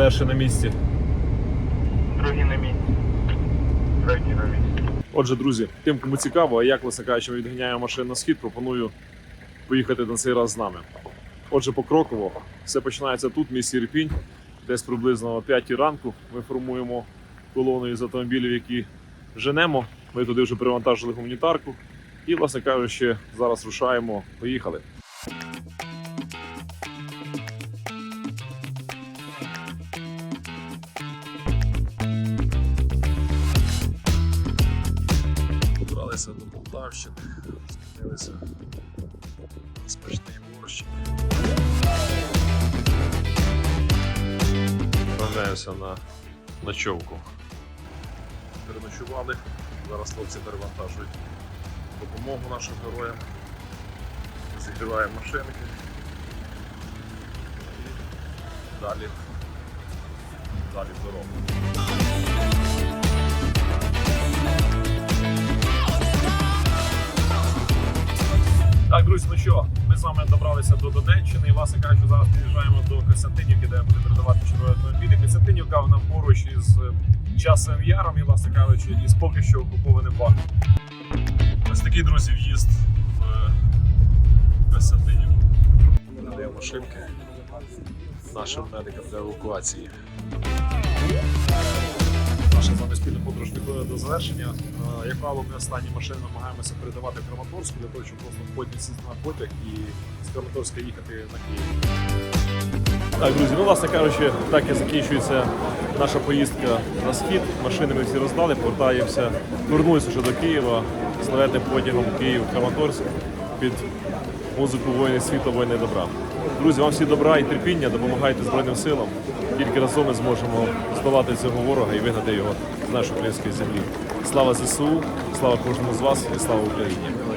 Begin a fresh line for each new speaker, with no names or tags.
Перший на місці.
Другий на місці. Третій на місці.
Отже, друзі, тим, кому цікаво, а як власне кажучи, ми відганяємо машин на схід, пропоную поїхати на цей раз з нами. Отже, покроково, все починається тут, в місті Ірпінь, десь приблизно о 5 ранку. Ми формуємо колону із автомобілів, які женемо. Ми туди вже привантажили гуманітарку. І, власне кажучи, зараз рушаємо. Поїхали. Добралися до Полтавщини, зупинилися на смачний борщ. Направляємося на ночовку. Переночували. Зараз хлопці перевантажують допомогу нашим героям. Зігріваємо машинки. І далі. Далі в дорогу. Друзі, ну що, ми з вами добралися до Донеччини і, власне кажучи, зараз під'їжджаємо до Костянтинівки, де буде передавати чергові автомобілі. Костянтинівка вона поруч із е, Часовим Яром і, власне кажучи, із поки що окупованим Бахмутом. Ось такий, друзі, в'їзд в е, Костянтинівку. Надаємо машинки нашим медикам для евакуації. До завершення. Е, Як правило, ми останні машини намагаємося передавати Краматорську для того, щоб просто потім на потяг і з Краматорська їхати на Київ. Так, друзі, ну власне кажучи, так і закінчується наша поїздка на схід. Машини ми всі роздали, повертаємося, повернулися вже до Києва славетним потягом Київ Краматорськ під музику воїни світу, воїни добра. Друзі, вам всі добра і терпіння, допомагайте Збройним силам. Тільки разом ми зможемо здолати цього ворога і вигнати його з нашої української землі. Слава ЗСУ, слава кожному з вас і слава Україні!